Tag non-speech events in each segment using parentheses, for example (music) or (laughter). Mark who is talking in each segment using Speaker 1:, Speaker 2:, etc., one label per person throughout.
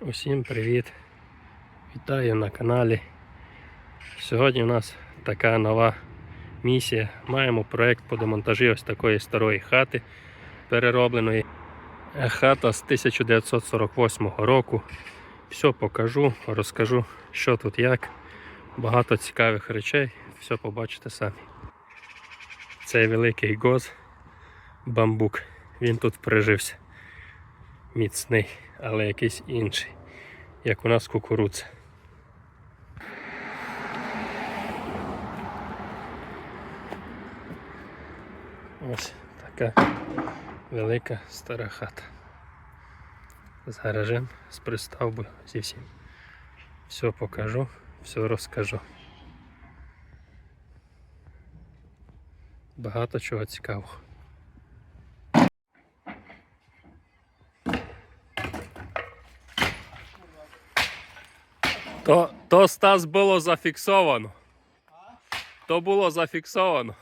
Speaker 1: Усім привіт! Вітаю на каналі. Сьогодні у нас така нова місія. Маємо проєкт по демонтажі ось такої старої хати переробленої. Хата з 1948 року. Все покажу, розкажу, що тут як. Багато цікавих речей, все побачите самі. Цей великий гоз бамбук. Він тут прижився. Міцний, але якийсь інший, як у нас кукурудза. Ось така велика стара хата. З гаражем, з приставбою, зі всім. Все покажу, все розкажу. Багато чого цікавого. То, то Стас було зафіксовано. То було зафіксовано.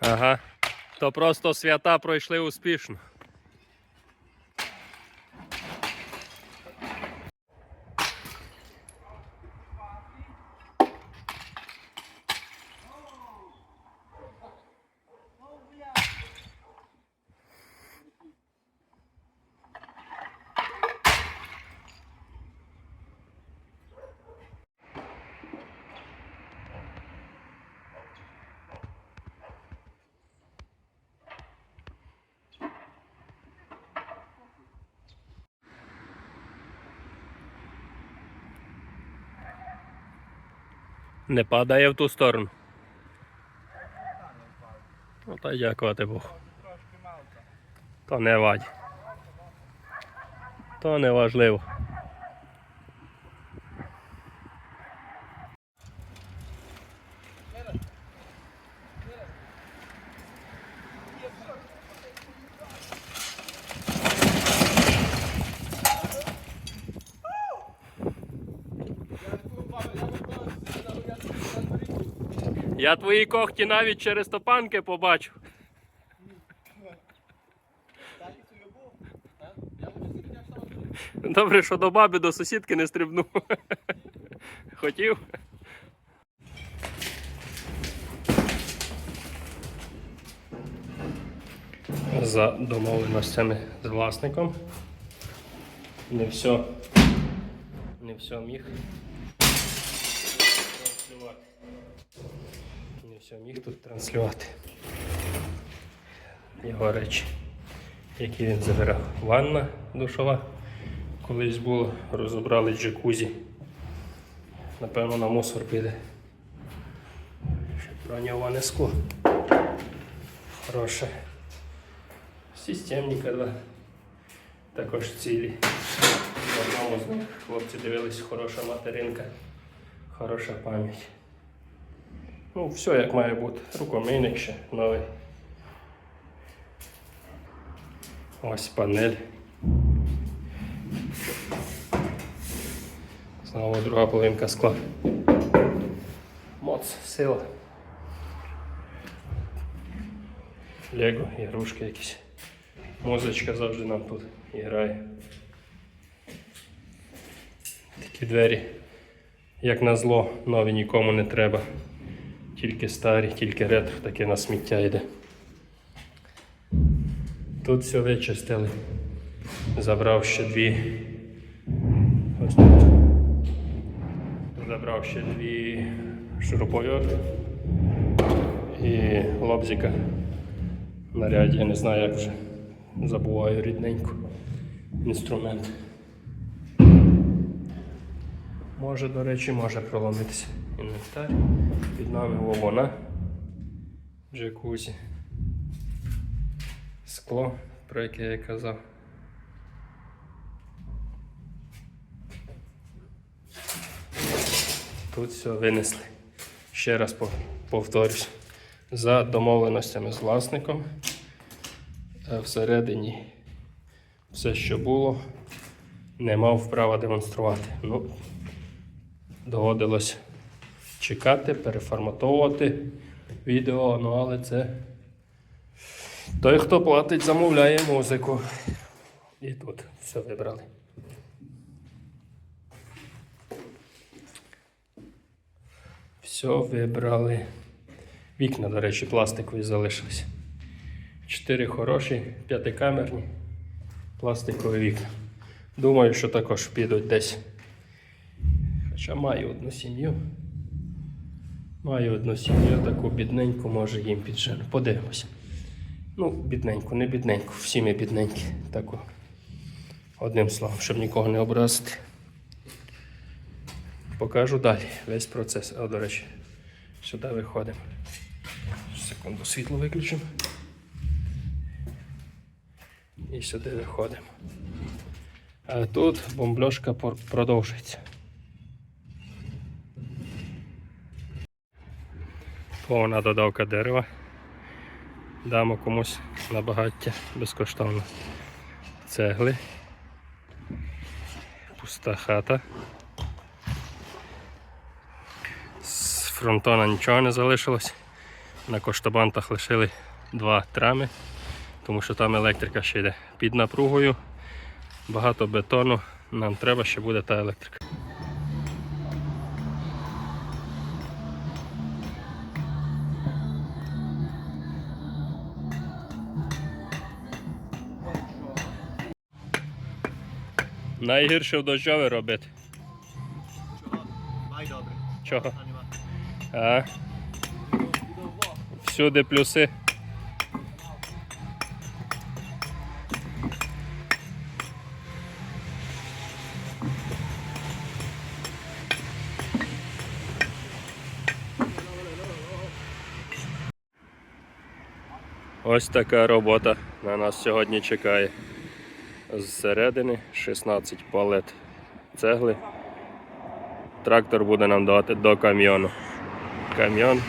Speaker 1: Ага. То просто свята пройшли успішно. Не падає в ту сторону. Ну та дякувати Богу. То не вадь. То не важливо. Я твої когті навіть через топанки побачив. Добре, що до баби до сусідки не стрибнув. Хотів. За домовленостями з власником. Не все, не все міг. транслювати. Не все міг тут транслювати. Його речі, які він забирав. Ванна душова колись було, розібрали джакузі. Напевно, на мусор піде. Ще броньоване скло. Хороше. Системника два. Також цілі. В одному з них хлопці дивились, хороша материнка, хороша пам'ять. Ну, все як має бути. Рукомийник ще новий. Ось панель. Знову друга половинка скла. Моц, сила. Лего, ігрушки якісь. Музичка завжди нам тут грає. Такі двері, як на зло, нові нікому не треба. Тільки старі, тільки ретро, таке на сміття йде. Тут все вичистили. Забрав ще дві. Ось тут. Забрав ще дві шуруповерти і лобзика. Наряді, я не знаю як вже. Забуваю рідненько. Інструмент. Може, до речі, може проломитися інвентар. Під нами вовона. Джакузі. Скло, про яке я казав. Тут все винесли. Ще раз повторюсь. За домовленостями з власником. е, Всередині все, що було, не мав права демонструвати. Ну, доводилось чекати, переформатовувати відео, ну але це Той, хто платить, замовляє музику. І тут все вибрали. Все вибрали. Вікна, до речі, пластикові залишились. Чотири хороші, п'ятикамерні пластикові вікна. Думаю, що також підуть десь. Хоча маю одну сім'ю. Маю одну сім'ю, таку бідненьку, може їм піджену. Подивимося. Ну, бідненьку, не бідненьку, всі ми бідненькі. Таку. Одним словом, щоб нікого не образити. Покажу далі весь процес. А, до речі, сюди виходимо. Секунду, світло виключимо. І сюди виходимо. А тут бомбльошка продовжується. Повна додавка дерева. Дамо комусь на багаття безкоштовно. Цегли. Пуста хата. З фронтона нічого не залишилось. На коштабантах лишили два трами, тому що там електрика ще йде під напругою. Багато бетону. Нам треба ще буде та електрика. Найгірше в дощові робити.
Speaker 2: Май добре.
Speaker 1: Чого?
Speaker 2: А.
Speaker 1: Всюди плюси. Ось така робота на нас сьогодні чекає. Зсередини 16 палет цегли. Трактор буде нам давати до камйону. Камйон.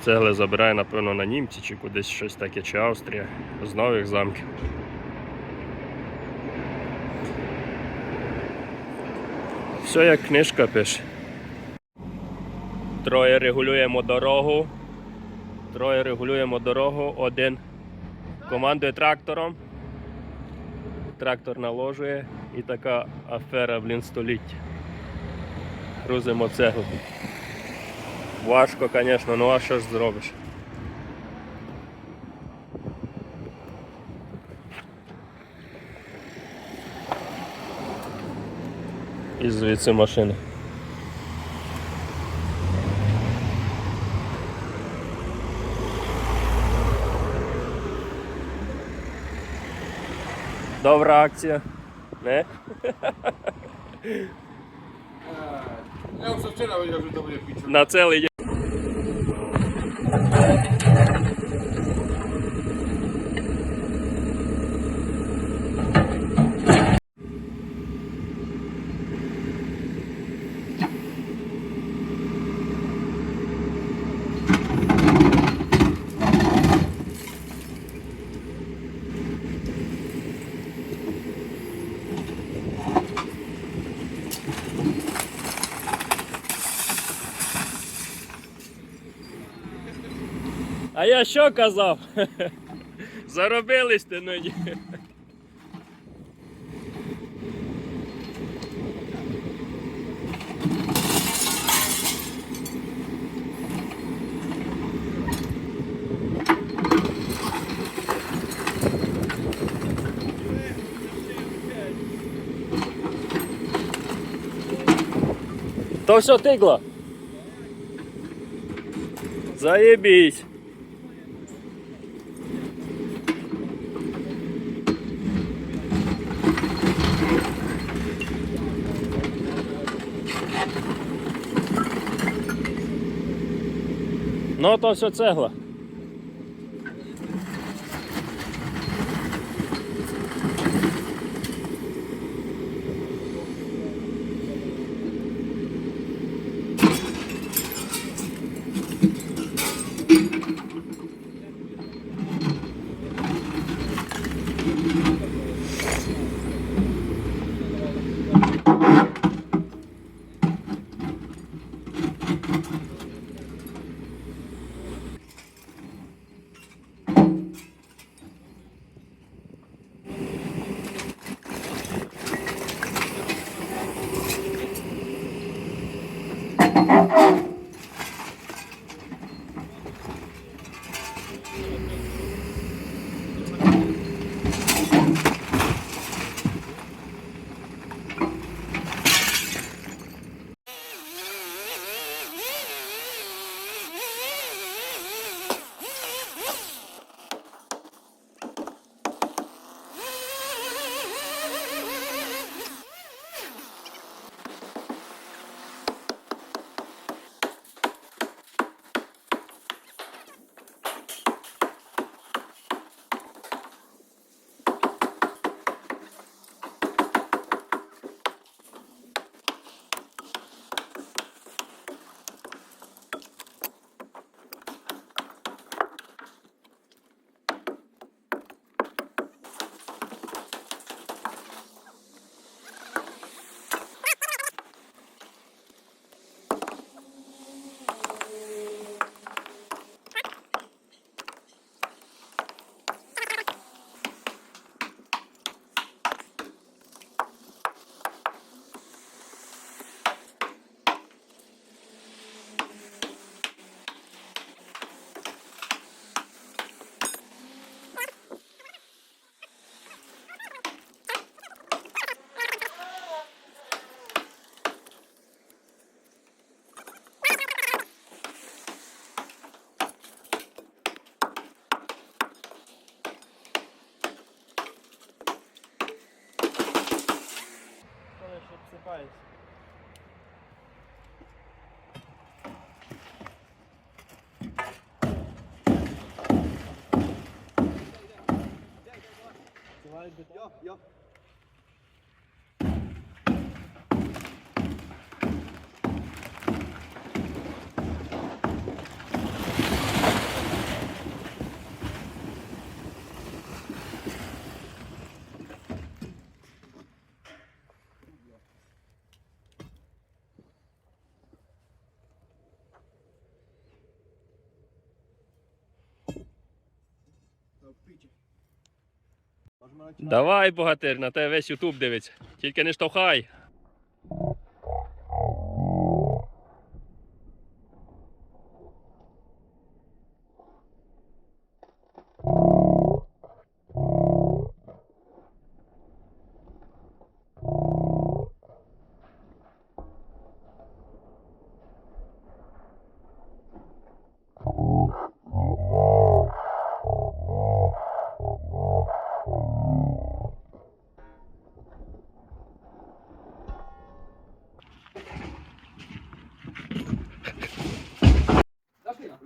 Speaker 1: Цегли забирає, напевно, на німці чи кудись щось таке, чи Австрія з нових замків. Все як книжка пише. Троє регулюємо дорогу. Троє регулюємо дорогу. Один командує трактором. Трактор наложує і така афера, блін, століття. Грузимо цеглу. Важко, звісно, ну а що ж зробиш? І звідси машини. Добра акція. Не?
Speaker 2: Ja już wczoraj powiedział, że to będzie.
Speaker 1: На цілий А я що казав? (laughs) Заробились ти нині. То все тигло. Заебись. Золота вся цегла.
Speaker 3: Yep.
Speaker 1: Давай, богатир, на тебе весь ютуб дивиться. Тільки не штовхай.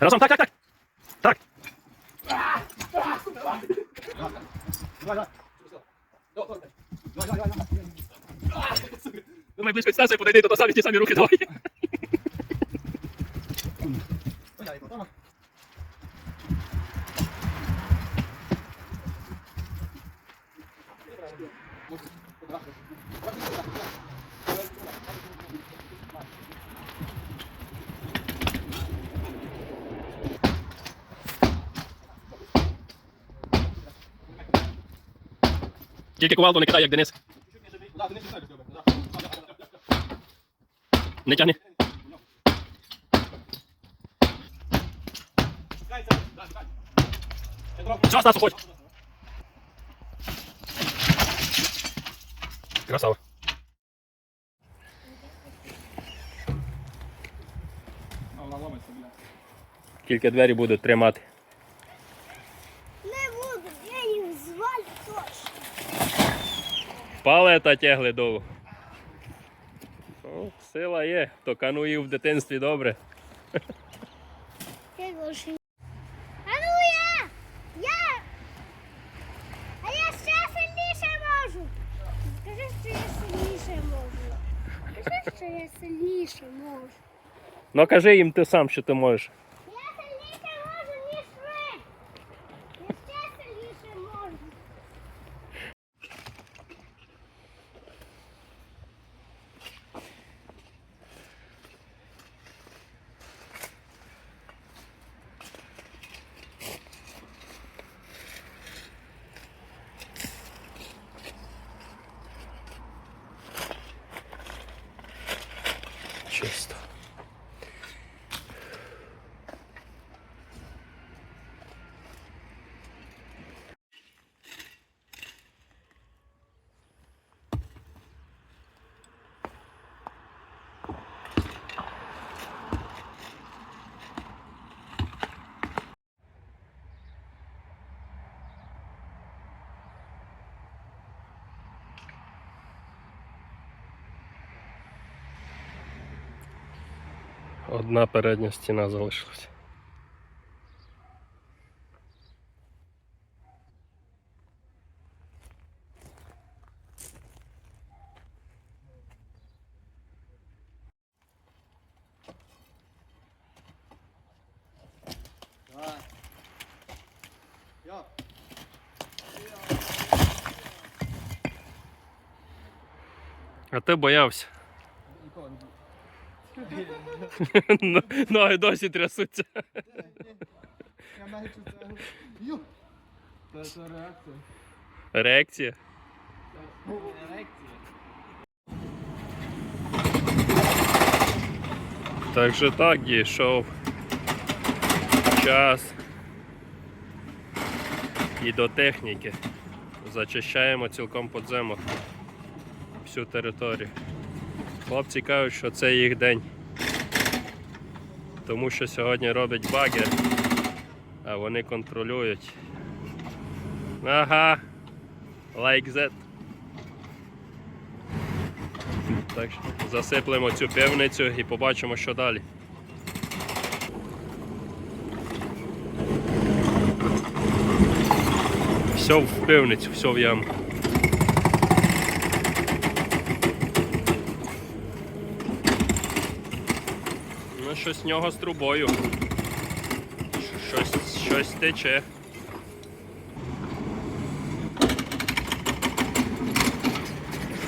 Speaker 1: Разом, так, так, так. Так. Думаю, близько станції подойди, то то самі ті самі руки давай. Тільки кувалду не кидай, як Денис. Не тягни. Сейчас нас уходь. Красава. Тільки двері будуть тримати. Палета тягли довго. Ну, Сила є, то кануїв в дитинстві добре.
Speaker 4: Ануя! Я! А я ще сильніше можу! Скажи, що я сильніше можу. Скажи, що я сильніше можу.
Speaker 1: Ну кажи їм ти сам, що ти можеш. Одна передня стіна залишилась. А ти боявся? Ну, ноги досі трясуться.
Speaker 3: Я навіть Ю! Це реакція.
Speaker 1: Реакція? Так же так дійшов час і до техніки. Зачищаємо цілком подземок всю територію. Хлопці кажуть, що це їх день. Тому що сьогодні робить багер, а вони контролюють. Ага. Like that. Так засиплемо цю пивницю і побачимо, що далі. Все в пивницю, все в яму. Ну, щось з нього з трубою. Щось, щось тече.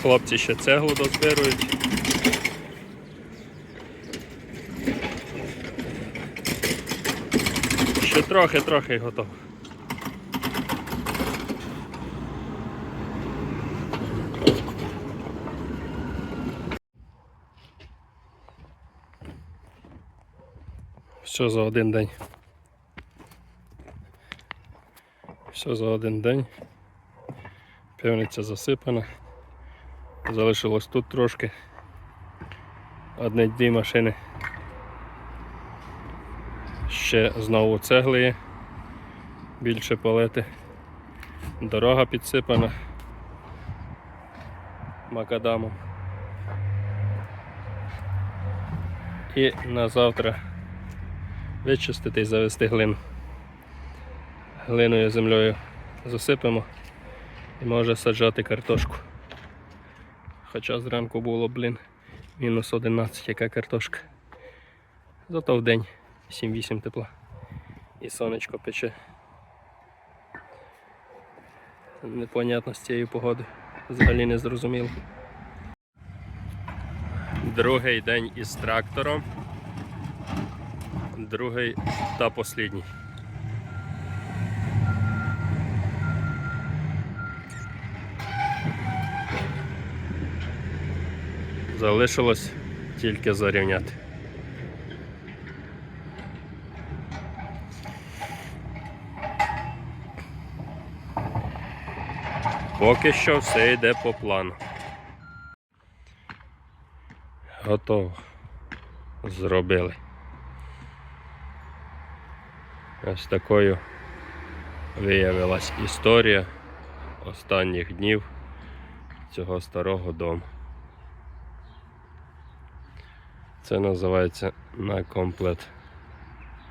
Speaker 1: Хлопці ще цеглу дозбирують. Ще трохи-трохи готово. Все за один день. Все за один день. Півниця засипана. Залишилось тут трошки. Одне-дві машини. Ще знову цегли є. Більше палети. Дорога підсипана макадамом. І на завтра вичистити і завести глину. Глиною землею засипемо і може саджати картошку. Хоча зранку було, блін, мінус 11, яка картошка. Зато в день 7-8 тепла. І сонечко пече. Непонятно з цією погодою. Взагалі не зрозуміло. Другий день із трактором. Другий та послідній. Залишилось тільки зарівняти. Поки що все йде по плану. Готово. Зробили. Ось такою виявилась історія останніх днів цього старого дому. Це називається на комплект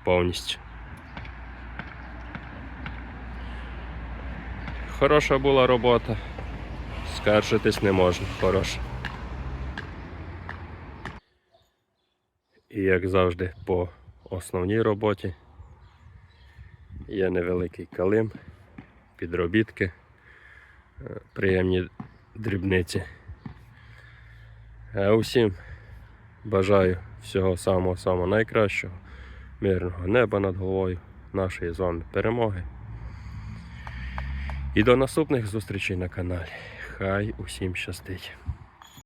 Speaker 1: повністю. Хороша була робота. Скаржитись не можна, хороша. І як завжди по основній роботі є невеликий калим, підробітки, е, приємні дрібниці. А усім бажаю всього самого самого найкращого, мирного неба над головою, нашої з вами перемоги. І до наступних зустрічей на каналі. Хай усім щастить.